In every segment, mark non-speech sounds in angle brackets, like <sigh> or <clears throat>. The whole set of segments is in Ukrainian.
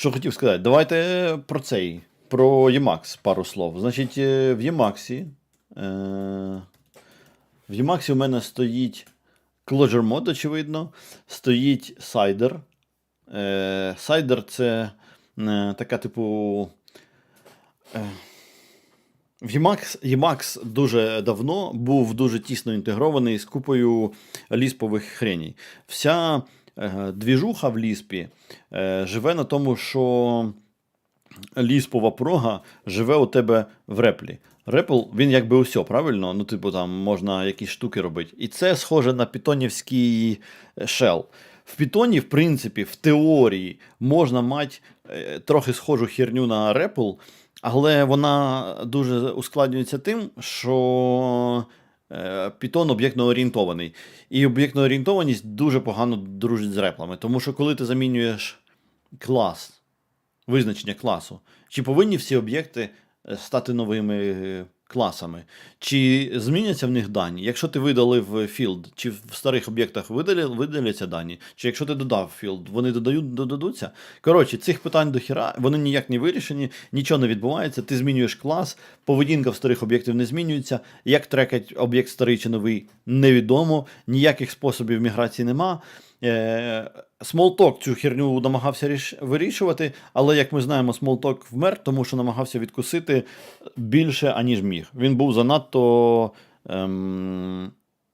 Що хотів сказати? Давайте про цей, про Emacs пару слов. Значить, е, в Emacs, е, в Emacs у мене стоїть Clojure Mod, очевидно, стоїть Cider. Е, Cider це е, така, типу. Е, в Emacs, Emacs дуже давно був дуже тісно інтегрований з купою ліспових хреній. Вся е, двіжуха в ліспі е, живе на тому, що ліспова прога живе у тебе в реплі. Репл, він якби усе, правильно? Ну, типу, там можна якісь штуки робити. І це схоже на питонівський shell. В Python, в принципі, в теорії можна мати е, трохи схожу херню на REPL, але вона дуже ускладнюється тим, що е, Python об'єктно орієнтований. І об'єктна орієнтованість дуже погано дружить з реплами. Тому що коли ти замінюєш клас, визначення класу, чи повинні всі об'єкти е, стати новими е, класами, чи зміняться в них дані? Якщо ти видалив field, чи в старих об'єктах видаляться дані, чи якщо ти додав field, вони додають, додадуться? Коротше, цих питань до хіра, вони ніяк не вирішені, нічого не відбувається. Ти змінюєш клас, поведінка в старих об'єктів не змінюється. Як трекать об'єкт старий чи новий, невідомо, ніяких способів міграції нема. Е, Smalltalk цю херню намагався вирішувати, але як ми знаємо, Smalltalk вмер, тому що намагався відкусити більше, аніж міг. Він був занадто ем,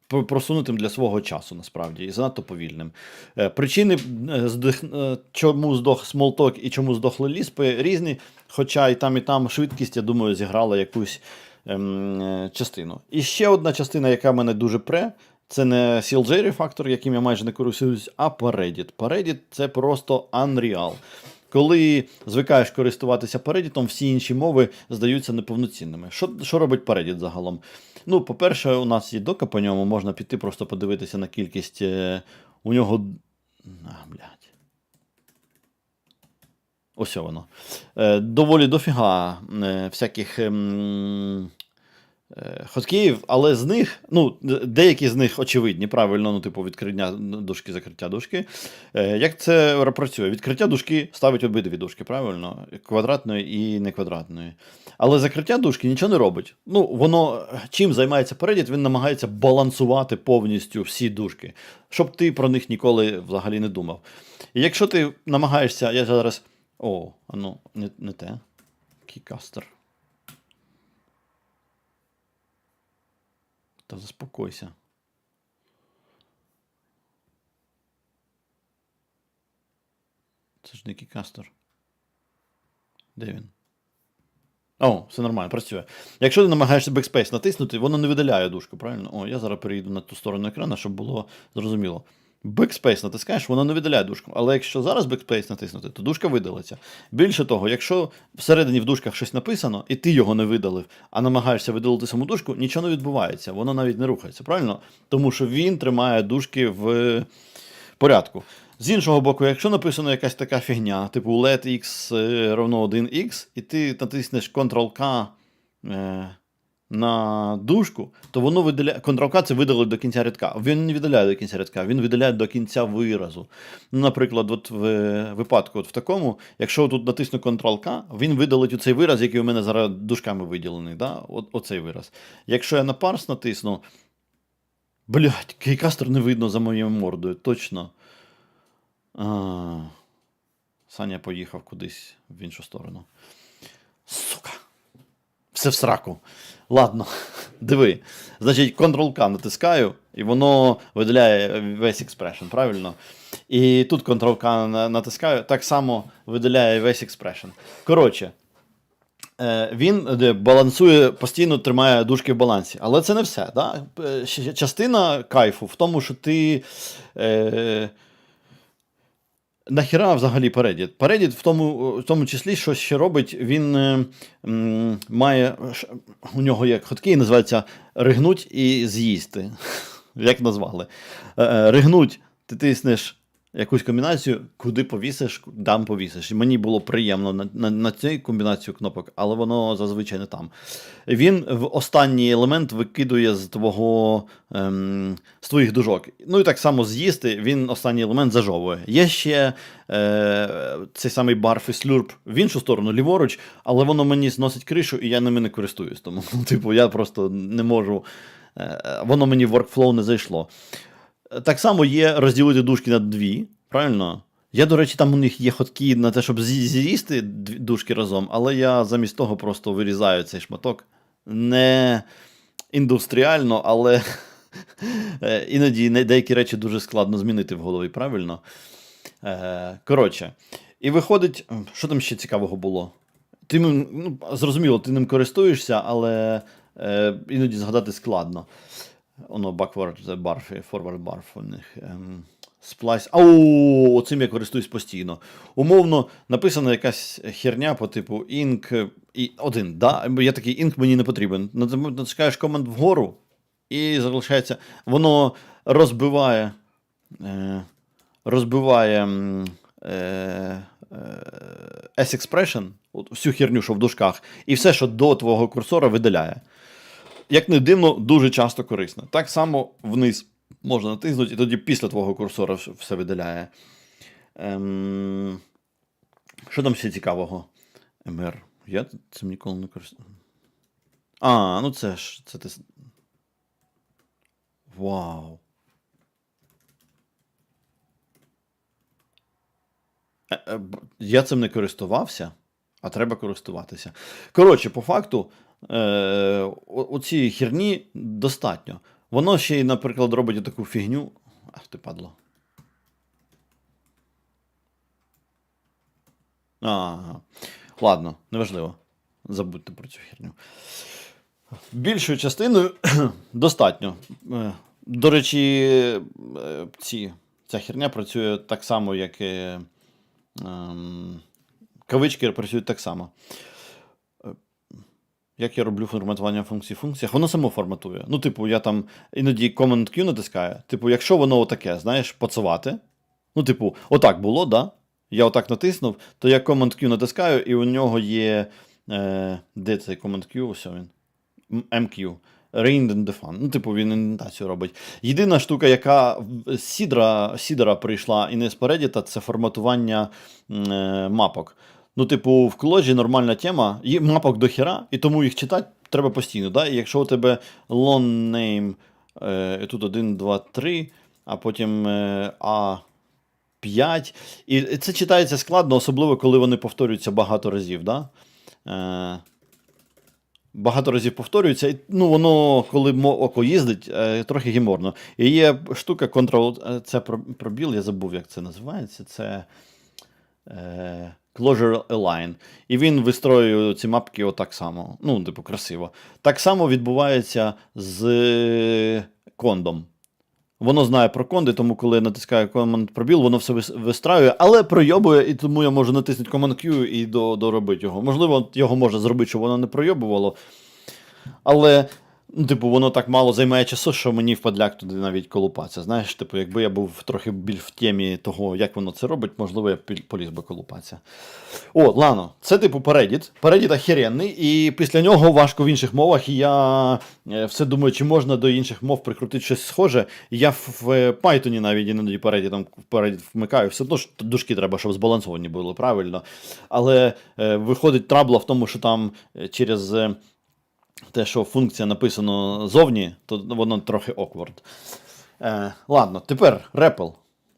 просунутим для свого часу, насправді, і занадто повільним. Е, причини, е, е, чому здох Smalltalk і чому здохли ліспи, різні, хоча і там, і там швидкість, я думаю, зіграла якусь ем, е, частину. І ще одна частина, яка мене дуже пре, це не CLJ Refactor, яким я майже не користуюсь, а Paredit. Paredit – це просто Unreal. Коли звикаєш користуватися Paredit, всі інші мови здаються неповноцінними. Що, що робить Paredit загалом? Ну, по-перше, у нас є дока по ньому, можна піти просто подивитися на кількість. е, у нього. А, блядь. Ось воно. Е, доволі дофіга е, всяких. ем, е, Хоткеїв, але з них, ну, деякі з них очевидні, правильно, ну, типу, відкриття дужки, закриття дужки. Е, Як це працює? Відкриття дужки ставить обидві дужки, правильно? Квадратної і не квадратної. Але закриття дужки нічого не робить. Ну, воно чим займається Paredit, він намагається балансувати повністю всі дужки, щоб ти про них ніколи взагалі не думав. І якщо ти намагаєшся, я зараз. О, ну, не, не те. Кікастер. Та заспокойся. Це ж дикий кастер. Де він? О, все нормально, працює. Якщо ти намагаєшся бекспейс натиснути, воно не видаляє дужку, правильно? О, я зараз перейду на ту сторону екрану, щоб було зрозуміло. Backspace натискаєш, воно не видаляє дужку. Але якщо зараз Backspace натиснути, то дужка видалиться. Більше того, якщо всередині в дужках щось написано, і ти його не видалив, а намагаєшся видалити саму дужку, нічого не відбувається, воно навіть не рухається, правильно? Тому що він тримає дужки в порядку. З іншого боку, якщо написано якась така фігня, типу let x е, равно 1x, і ти натиснеш Ctrl-K е, на дужку, то воно видаляє. Ctrl-K це видалить до кінця рядка. Він не видаляє до кінця рядка, він видаляє до кінця виразу. Ну, Наприклад, от в випадку от в такому, якщо тут натисну Ctrl-K, він видалить оцей вираз, який у мене зараз дужками виділений. Да? От, оцей вираз. Якщо я на парс натисну. Блять, кейкастер не видно за моєю мордою, точно. А, Саня поїхав кудись в іншу сторону. Все в сраку. Ладно, диви. Значить, Ctrl-K натискаю, і воно видаляє весь експрешн, правильно? І тут Ctrl-K натискаю, так само видаляє весь експрешн. Коротше, Е, Він балансує, постійно тримає дужки в балансі. Але це не все. Да? Е, Частина кайфу в тому, що ти. Е, Нахіра взагалі Paredit? Paredit в тому, в тому числі, щось ще робить, він е, м, має. У нього як хоткей називається ригнуть і з'їсти. <laughs> Як назвали? Е, е, Ригнуть, ти тиснеш якусь комбінацію, куди повісиш, там повісиш. І мені було приємно на, на, на цю комбінацію кнопок, але воно зазвичай не там. Він в останній елемент викидує з твого ем, з твоїх дужок. Ну і так само з'їсти, він останній елемент зажовує. Є ще е, цей самий барф і слюрп в іншу сторону, ліворуч, але воно мені зносить кришу, і я ними не користуюсь. Тому, <laughs> типу, я просто не можу. Е, воно мені в workflow не зайшло. Так само є розділити дужки на дві, правильно? Я, до речі, там у них є ходки на те, щоб з'їсти дужки разом, але я замість того просто вирізаю цей шматок. Не індустріально, але <laughs> е, іноді деякі речі дуже складно змінити в голові, правильно? Е, Коротше, і виходить, що там ще цікавого було? Ти ну, зрозуміло, ти ним користуєшся, але е, іноді згадати складно. Воно backward barf, forward barf у них. Ем, splice. Ау, оцим я користуюсь постійно. Умовно, написана якась херня по типу ink і один. Да? Я такий ink мені не потрібен. Натискаєш команд вгору, і залишається. Воно розбиває. Е, розбиває. Е, е, S-Expression, всю херню, що в дужках, і все, що до твого курсора, видаляє як не дивно, дуже часто корисно. Так само вниз можна натиснути, і тоді після твого курсора все видаляє. Ем... Що там ще цікавого? МР. Я цим ніколи не користував. А, ну це ж. Це ти... Вау. Е, е, Я цим не користувався, а треба користуватися. Коротше, по факту, е, оцієї херні достатньо. Воно ще й, наприклад, робить таку фігню. Ах ти падло. Ага. Ладно, неважливо. Забудьте про цю херню. Більшою частиною <clears throat> достатньо. Е, До речі, е, ці, ця херня працює так само, як ем, кавички працюють так само. Як я роблю форматування функцій в функціях, воно само форматує. Ну, типу, я там іноді Command Q натискаю. Типу, якщо воно отаке, знаєш, пацувати. Ну, типу, отак було, да? Я отак натиснув, то я Command Q натискаю, і у нього є. Е, де цей Command Q? Ось він. MQ. Reigned and Defund. Ну, типу, він індентацію робить. Єдина штука, яка з Сідра, Сідра прийшла і не з Reddit, це форматування е, мапок. Ну, типу, в кложі нормальна тема, є мапок до хера, і тому їх читати треба постійно. Да? І якщо у тебе long name, е, тут 1, 2, 3, а потім е, А5. І це читається складно, особливо коли вони повторюються багато разів. Да? Е, багато разів повторюється, і ну, воно, коли око їздить, е, трохи гіморно. І є штука Ctrl, е, це пробіл, я забув, як це називається. Це е, Closure Align. І він вистроює ці мапки отак само. Ну, типу, красиво. Так само відбувається з е, кондом. Воно знає про конди, тому коли я натискаю Command пробіл, воно все вистраює, але пройобує, і тому я можу натиснути Command Q і до, доробити його. Можливо, його можна зробити, щоб воно не пройобувало. Але, ну, типу, воно так мало займає часу, що мені впадляк туди навіть колупатися. Знаєш, типу, якби я був трохи більш в темі того, як воно це робить, можливо, я поліз би колупатися. О, ладно, це типу Передіт. Передіт охеренний, і після нього важко в інших мовах. І я е, все думаю, чи можна до інших мов прикрутити щось схоже. Я в, в Python навіть іноді Передіт Передіт вмикаю. Все одно ж дужки треба, щоб збалансовані були правильно. Але е, виходить трабла в тому, що там е, через. Те, що функція написано зовні, то воно трохи оквард. Е, ладно, тепер REPL.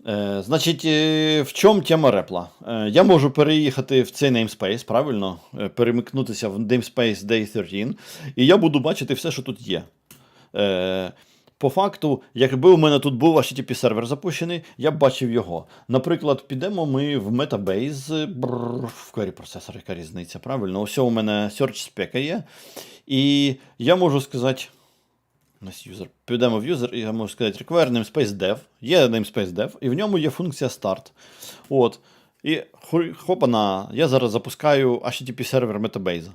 Е, значить, е, в чому тема репла? Е, я можу переїхати в цей namespace, правильно? Е, перемикнутися в namespace day13, і я буду бачити все, що тут є. Е, по факту, якби у мене тут був HTTP сервер запущений, я б бачив його. Наприклад, підемо ми в Metabase, бррр, в query процесор, яка різниця, правильно? Ось у мене search спека є. І я можу сказати. У нас user. Підемо в user, і я можу сказати require namespace dev. Є namespace dev, і в ньому є функція start. От. І хопана, я зараз запускаю HTTP сервер Metabase.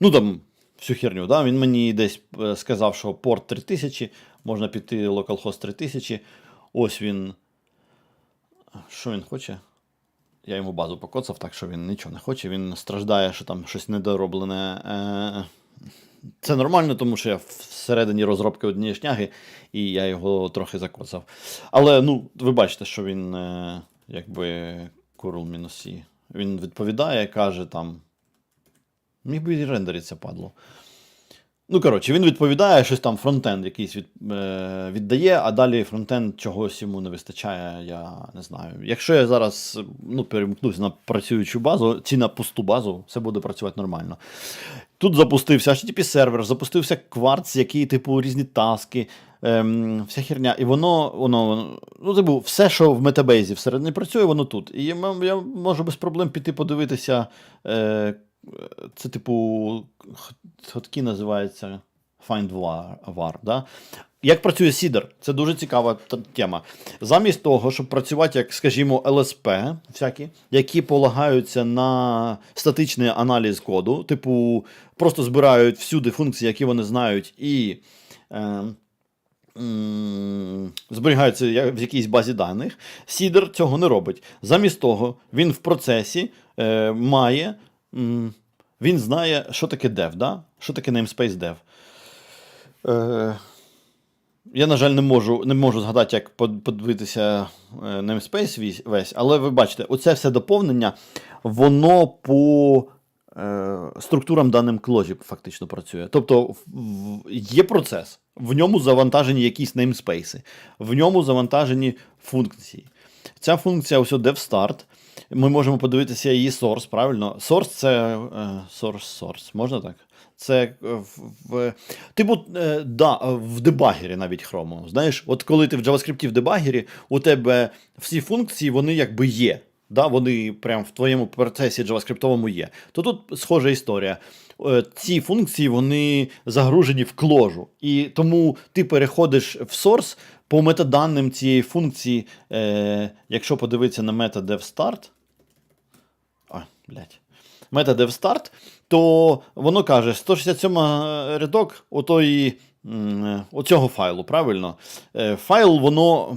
Ну там всю херню, да? він мені десь е, сказав, що порт 3000, можна піти localhost 3000. Ось він. що він хоче? Я йому базу покоцав, так що він нічого не хоче. Він страждає, що там щось недороблене. Е, Це нормально, тому що я всередині розробки однієї шняги, і я його трохи закоцав. Але ну, ви бачите, що він е, якби мінусі. Він відповідає, каже там. Міг би і рендериться падло. Ну, коротше, він відповідає, щось там фронтенд якийсь від, е, віддає, а далі фронтенд чогось йому не вистачає, я не знаю. Якщо я зараз ну, перемкнусь на працюючу базу, чи на пусту базу, все буде працювати нормально. Тут запустився HTTP сервер, запустився кварц, який, типу, різні таски, ем, вся херня. І воно, воно, ну, типу, все, що в метабейзі всередині працює, воно тут. І я, я можу без проблем піти подивитися. Е, це, типу, хотки називається Find Var. var да? Як працює Сідер? Це дуже цікава тема. Замість того, щоб працювати, як, скажімо, ЛСП, всякі, які полагаються на статичний аналіз коду, типу, просто збирають всюди функції, які вони знають, і е, м, зберігаються в якійсь базі даних. Сідер цього не робить. Замість того, він в процесі е, має. Він знає, що таке dev, да? що таке namespace dev. Е, я, на жаль, не можу, не можу згадати, як подивитися е, namespace весь, але ви бачите, оце все доповнення, воно по е, структурам даним кложі фактично працює. Тобто є процес, в ньому завантажені якісь namespace, в ньому завантажені функції. Ця функція ось devstart. Ми можемо подивитися її source, правильно? Source це е, source source, можна так? Це е, в, типу, е, да, в дебагері навіть хрому. Знаєш, от коли ти в JavaScript в дебагері, у тебе всі функції вони якби є. Да, вони прямо в твоєму процесі JavaScript є. То тут схожа історія. Ці функції вони загружені в кложу. І тому ти переходиш в source по метаданим цієї функції. Е, якщо подивитися на мета devstart, блядь. Мета devstart, то воно каже 167 рядок отої, е, оцього файлу, правильно? Е, Файл, воно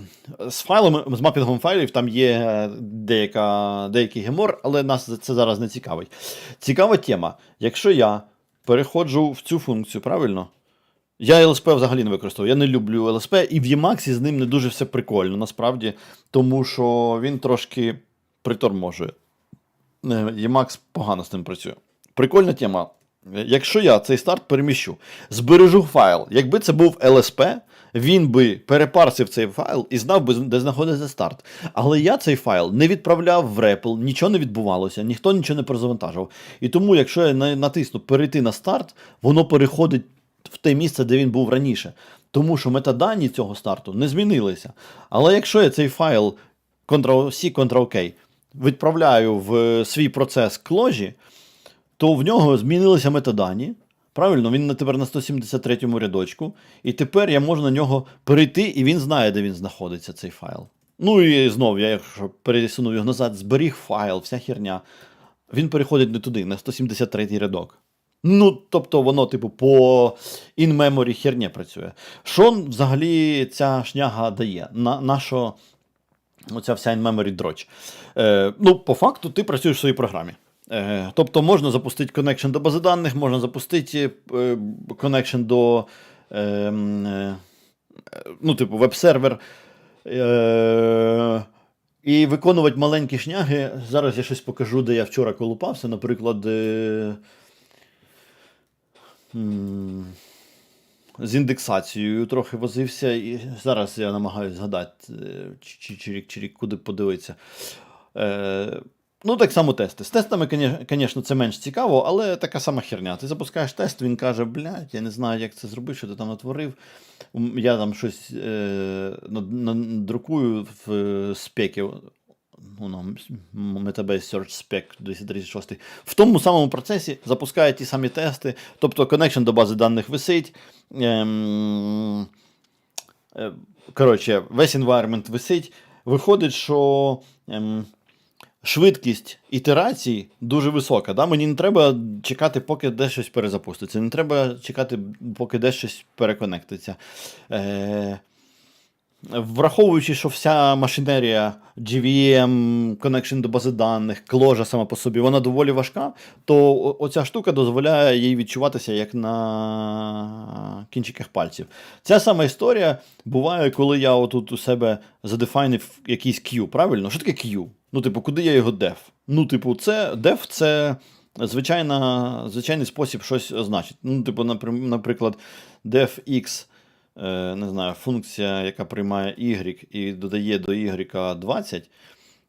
з файлами, з мапінгом файлів там є е, деяка, деякий гемор, але нас це зараз не цікавить. Цікава тема. Якщо я переходжу в цю функцію, правильно? Я LSP взагалі не використовую. Я не люблю LSP, і в Emacs з ним не дуже все прикольно, насправді, тому що він трошки приторможує. Е, Emacs погано з ним працює. Прикольна тема. Е, Якщо я цей старт переміщу, збережу файл, якби це був LSP, він би перепарсив цей файл і знав би, де знаходиться старт. Але я цей файл не відправляв в REPL, нічого не відбувалося, ніхто нічого не перезавантажив. І тому, якщо я на- натисну перейти на старт, воно переходить в те місце, де він був раніше. Тому що метадані цього старту не змінилися. Але якщо я цей файл Ctrl-C, Ctrl-K відправляю в свій процес кложі, то в нього змінилися метадані. Правильно, він тепер на 173 рядочку, і тепер я можу на нього перейти, і він знає, де він знаходиться, цей файл. Ну і знов, я якщо пересунув його назад, зберіг файл, вся херня. Він переходить не туди, на 173 й рядок. Ну, тобто воно, типу, по in-memory херня працює. Що взагалі ця шняга дає? На, на що оця вся in-memory дроч? Е, ну, по факту, ти працюєш в своїй програмі. Е, тобто можна запустити коннекшн до бази даних, можна запустити е, до е, е, ну, типу, веб-сервер. Е, і виконувати маленькі шняги. Зараз я щось покажу, де я вчора колупався. Наприклад, е, з індексацією трохи возився. І зараз я намагаюся згадати, е, чи- чирік, чирік, куди подивитися. Е, ну, так само тести. З тестами, звісно, це менш цікаво, але така сама херня. Ти запускаєш тест, він каже, блядь, я не знаю, як це зробити, що ти там натворив. Я там щось е, надрукую в спекі. Ну, Metabase Search Spec 236. В тому самому процесі запускає ті самі тести, тобто connection до бази даних висить. Ем, е, коротше, весь environment висить. Виходить, що ем, швидкість ітерацій дуже висока. Да? Мені не треба чекати, поки десь щось перезапуститься. Не треба чекати, поки десь щось переконектиться. Е, Враховуючи, що вся машинерія GVM, connection до бази даних, кложа сама по собі, вона доволі важка, то оця штука дозволяє їй відчуватися як на кінчиках пальців. Ця сама історія буває, коли я отут у себе задефайнив якийсь Q, правильно? Що таке Q? Ну, типу, куди я його def? Ну, типу, це def це звичайна, звичайний спосіб щось означити. Ну, типу, наприклад, def x не знаю, функція, яка приймає y і додає до y 20,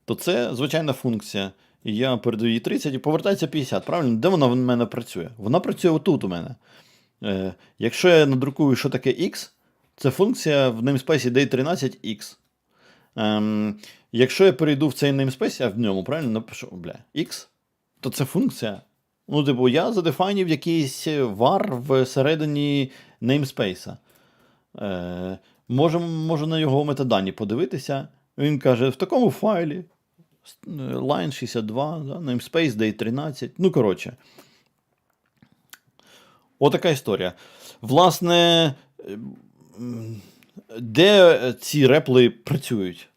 то це звичайна функція. І я передаю їй 30 і повертається 50. Правильно? Де вона в мене працює? Вона працює отут у мене. Е, якщо я надрукую, що таке x, це функція в namespace day13x. Ем, якщо я перейду в цей namespace, а в ньому правильно напишу бля, x, то це функція. Ну, типу, я задефайнів якийсь var всередині namespace. Е, можу, можу на його метадані подивитися. Він каже: в такому файлі е, line 62, да, namespace day 13. Ну, коротше. Отака історія. Власне, де ці репли працюють?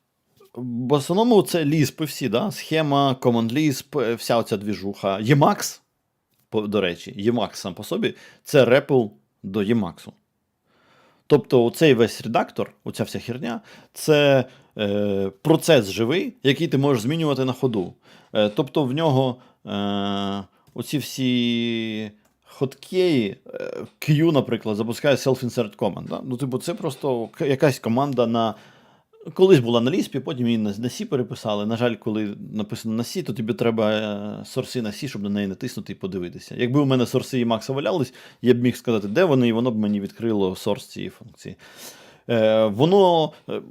В основному це ліспи всі, да? схема, Command Lisp, е, вся оця двіжуха. Emacs, до речі, Emacs сам по собі це репл до Emacs. Тобто, цей весь редактор, оця вся херня, це е, процес живий, який ти можеш змінювати на ходу. Е, тобто в нього е, оці всі хоткеї, Q, наприклад, запускає self-insert command. Да? Ну, типу, це просто якась команда на. Колись була на Lisp, потім її на, C переписали. На жаль, коли написано на C, то тобі треба е, сорси на C, щоб на неї натиснути і подивитися. Якби у мене сорси і Макса валялись, я б міг сказати, де вони, і воно б мені відкрило сорс цієї функції. Е, воно. е,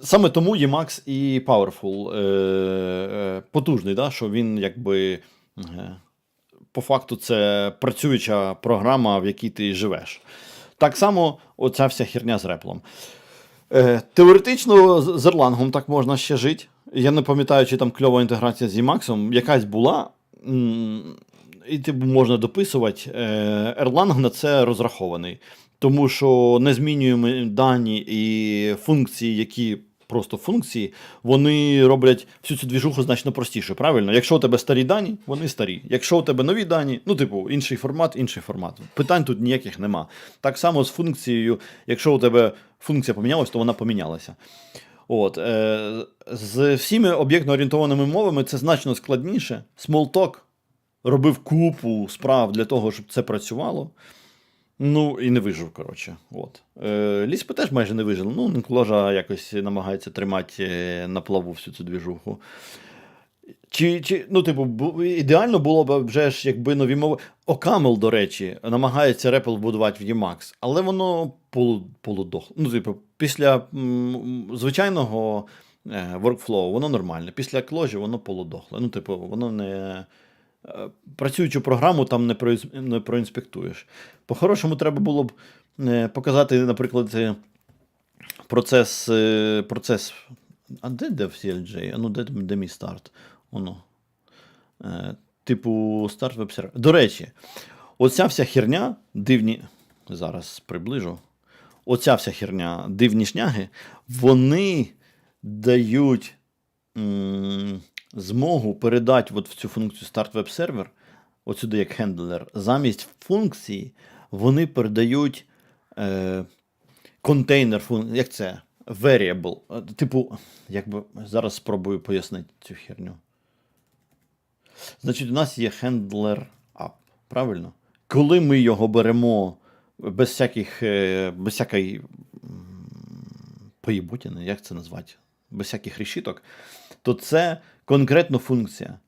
Саме тому Emacs і Powerful е, е, потужний, да, що він якби. Е, по факту це працююча програма, в якій ти живеш. Так само оця вся херня з реплом. Е, теоретично з Erlang так можна ще жити. Я не пам'ятаю, чи там кльова інтеграція з Emacs якась була. І типу можна дописувати. Е, Erlang на це розрахований. Тому що не змінюємо дані і функції, які просто функції, вони роблять всю цю двіжуху значно простіше. Правильно? Якщо у тебе старі дані, вони старі. Якщо у тебе нові дані, ну, типу, інший формат, інший формат. Питань тут ніяких нема. Так само з функцією, якщо у тебе функція помінялась, то вона помінялася. От, е, з всіми об'єктно-орієнтованими мовами це значно складніше. Smalltalk робив купу справ для того, щоб це працювало. Ну, і не вижив, коротше. От. Е, Ліспи теж майже не вижив. Ну, Нкложа якось намагається тримати е, на плаву всю цю двіжуху. Чи, чи, ну, типу, ідеально було б вже ж, якби нові мови. Окамел, до речі, намагається репл будувати в Emacs, але воно полу, полудохло. Ну, типу, після м, звичайного е, workflow воно нормальне. Після кложі воно полудохле. Ну, типу, воно не. е, Працюючу програму там не, проінс- не проінспектуєш. По-хорошому, треба було б е, показати, наприклад, е, процес. е, процес а де DevCLJ? А ну де, де мій старт? Воно. Е, типу, старт веб-сервер. До речі, оця вся херня, дивні. Зараз приближу. Оця вся херня, дивні шняги, вони дають м, змогу передати от в цю функцію Start Web Server, от сюди як хендлер, замість функції вони передають е, контейнер. Як це? Variable. Е, Типу, як би зараз спробую пояснити цю херню. Значить, у нас є хендлер app, правильно? Коли ми його беремо без всяких, е, без всякої поїбутіни, як це назвати? Без всяких решіток, то це конкретно функція.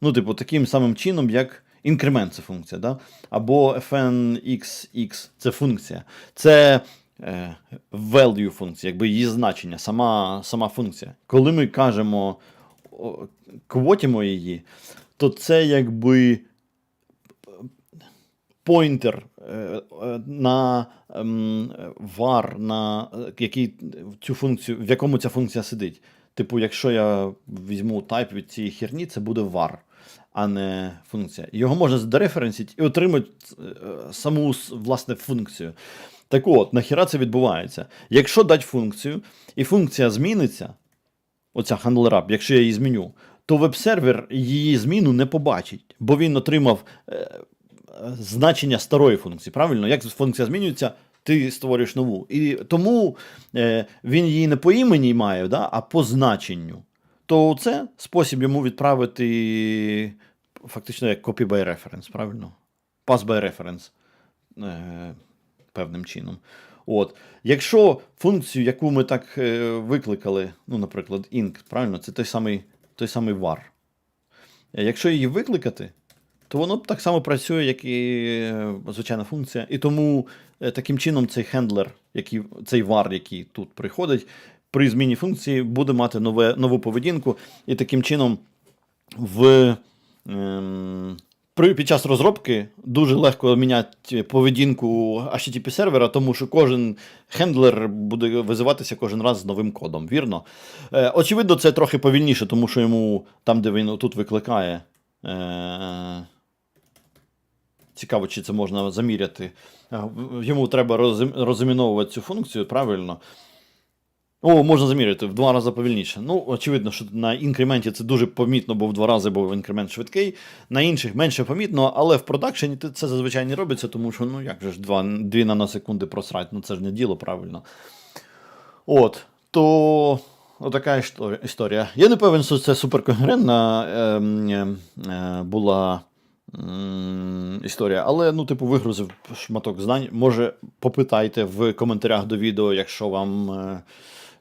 Ну, типу, таким самим чином, як інкремент це функція, да? або fnxx це функція. Це е, value функція, якби її значення, сама, сама функція. Коли ми кажемо, квотимо її, то це якби поінтер е, е, на ем, var, на е, який цю функцію, в якому ця функція сидить. Типу, якщо я візьму type від цієї херні, це буде var, а не функція. Його можна задереференсити і отримати е, саму власне функцію. Так от, нахіра це відбувається? Якщо дати функцію, і функція зміниться, оця handler якщо я її зміню, то веб-сервер її зміну не побачить, бо він отримав е, значення старої функції. Правильно? Як функція змінюється, ти створюєш нову. І тому е, він її не по імені має, да, а по значенню. То це спосіб йому відправити фактично як copy by reference, правильно? Pass by reference е, певним чином. От. Якщо функцію, яку ми так е, викликали, ну, наприклад, int, правильно, це той самий, той самий var. Е, Якщо її викликати, то воно так само працює, як і е, звичайна функція. І тому е, таким чином цей хендлер, який, цей var, який тут приходить, при зміні функції буде мати нове, нову поведінку, і таким чином в, ем, під час розробки дуже легко міняти поведінку HTTP сервера, тому що кожен хендлер буде визиватися кожен раз з новим кодом, вірно? Е, очевидно, це трохи повільніше, тому що йому там, де він тут викликає. Е, Цікаво, чи це можна заміряти. Е, Йому треба розіміновувати цю функцію, правильно. О, можна заміряти в два рази повільніше. Ну, очевидно, що на інкременті це дуже помітно, бо в два рази був інкремент швидкий. На інших менше помітно, але в продакшені це зазвичай не робиться, тому що, ну як же ж, два, дві наносекунди просрать, ну це ж не діло, правильно. От, то отака історія-. Я не певен, що це суперкогерентна ем, ем, е, була історія, але ну, типу, вигрузив шматок знань. Може, попитайте в коментарях до відео, якщо вам е,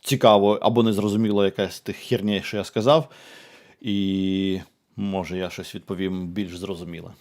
цікаво або не зрозуміло якась тих херня, що я сказав. І може я щось відповім більш зрозуміле.